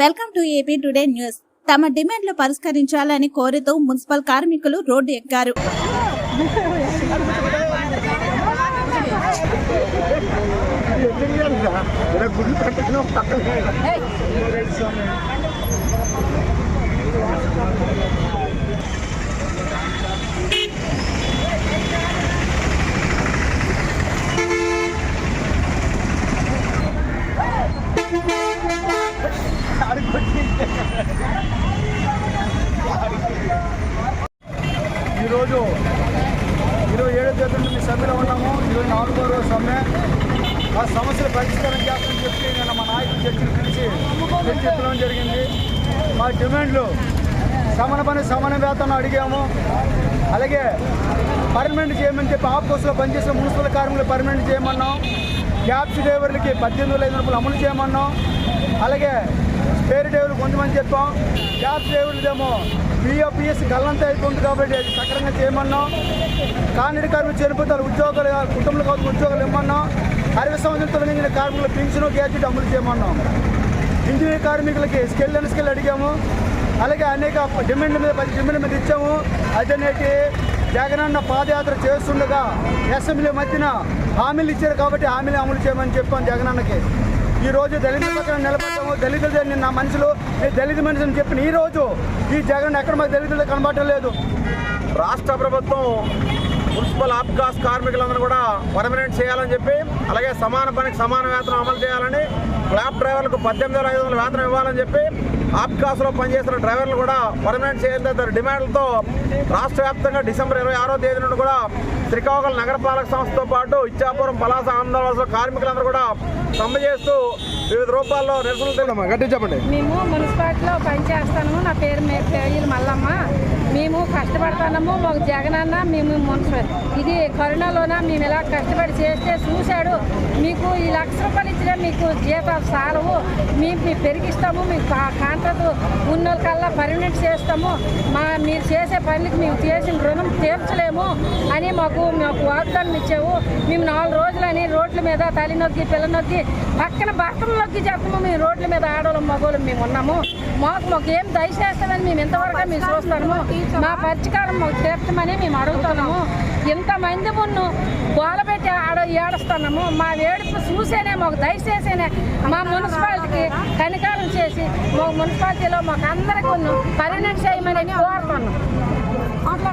Welcome to AP today news. తమ డిమాండ్లు పరిష్కరించాలని కోరుతూ మున్సిపల్ కార్మికులు రోడ్డు ఎక్కారు. గుడ్లు ఈరోజు ఇరవై ఏడో తేదీ నుండి సమ్మెలో ఉన్నాము. ఇరవై నాలుగో రోజు సమ్మె. ఆ సమస్యలు పరిష్కారం చేస్తామని చెప్పి నేను మా నాయకులు చర్చలు పిలిచి చర్చ చెప్పడం జరిగింది. మా డిమాండ్లు సమాన పని సమాన వేతనం అడిగాము. అలాగే పర్మనెంట్ చేయమని చెప్పి ఆఫీసులో కోర్సులో పనిచేసే మున్సిపల్ కార్మికులు పర్మనెంట్ చేయమన్నాం. క్యాబ్స్ డ్రైవర్లకి పద్దెనిమిది వేల ఐదు రూపాయలు అమలు చేయమన్నాం. అలాగే పేరు డ్రైవర్లు కొంతమంది చెప్పాం. క్యాబ్స్ డ్రైవర్లదేమో పిఎఫ్పిఎస్ గల్లంతా అయిపోతుంది కాబట్టి అది సక్రంగా చేయమన్నాం. కానీ కార్మికులు చనిపోతారు ఉద్యోగాలు కుటుంబాల కోసం ఉద్యోగాలు ఇమ్మన్నాం. అరవై సంవత్సరాలు తొలగించిన కార్మికులు పింఛను గ్యాజెట్ అమలు చేయమన్నాం. ఇంజనీర్ కార్మికులకి స్కిల్ అండ్ స్కిల్ అడిగాము. అలాగే అనేక డిమాండ్ల మీద పది డిమాండ్ల మీద ఇచ్చాము. అదనేటి జగనన్న పాదయాత్ర చేస్తుండగా అసెంబ్లీ మధ్యన హామీలు ఇచ్చారు కాబట్టి హామీలు అమలు చేయమని చెప్పాం జగనన్నకి. ఈ రోజు దళితుల పక్కన నిలబడ్డాము. దళితులు నా మనుషులు దళిత మనిషి అని చెప్పిన ఈ రోజు ఈ జగన్ ఎక్కడ మాకు దళితులు కనబడటం లేదు. రాష్ట్ర ప్రభుత్వం మున్సిపల్ ఆప్కాస్ కార్మికులందరూ కూడా పర్మనెంట్ చేయాలని చెప్పి అలాగే సమాన పనికి సమాన వేతనం అమలు చేయాలని క్లాబ్ డ్రైవర్లకు పద్దెనిమిది వేల ఐదు వందల వేతనం ఇవ్వాలని చెప్పి ఆప్కాస్లో పనిచేస్తున్న డ్రైవర్లు కూడా పర్మనెంట్ చేయాలని తదితర డిమాండ్లతో రాష్ట్ర వ్యాప్తంగా డిసెంబర్ ఇరవై ఆరో తేదీ నుండి కూడా శ్రీకాకుళం నగరపాలక సంస్థతో పాటు ఇచ్చాపురం పలాస ఆంధ్రవలస కార్మికులందరూ కూడా సమ్మె చేస్తూ వివిధ రూపాల్లో నిరసనలు గట్టి చెప్పండి. మేము మున్సిపాలిటీలో పనిచేస్తాము నా పేరు పేరు మల్లమ్మ. మేము కష్టపడతాము మాకు జగనన్న మేము మున్సిపల్ ఇది కరోనాలోన? మేము ఇలా కష్టపడి చేస్తే చూశాడు. మీకు ఈ లక్ష రూపాయలు ఇచ్చినా మీకు జీతాలు సాలవు. మేము మీకు పెరిగిస్తాము. మీకు కాంట్రాక్ట్ ఉన్న కల్లా పర్మనెంట్ చేస్తాము. మా మీరు చేసే పనికి మేము చేసిన రుణం తీర్చలేము అని మాకు మాకు వాగ్దానం ఇచ్చావు. మేము నాలుగు రోజులని రోడ్ల మీద తల్లి నొక్కి పిల్ల నొక్కి పక్కన భర్తలు నొక్కి చెప్పము మేము రోడ్ల మీద ఆడవాళ్ళం మగవాళ్ళం మేము ఉన్నాము. మాకు మాకు ఏం దయచేస్తామని మేము ఇంతవరకు మేము చూస్తాము మా పరిష్కారం మాకు తీర్చమని మేము అడుగుతున్నాము. ఇంతమంది మున్ను గోలబెట్టి ఆడ ఏడుస్తున్నాము. మా వేడుపు చూసేనే మాకు దయచేసేనే మా మున్సిపాలిటీకి కనికారం చేసి మా మున్సిపాలిటీలో మాకు అందరికీ పర్మనెంట్ చేయమని కోరుతున్నాం.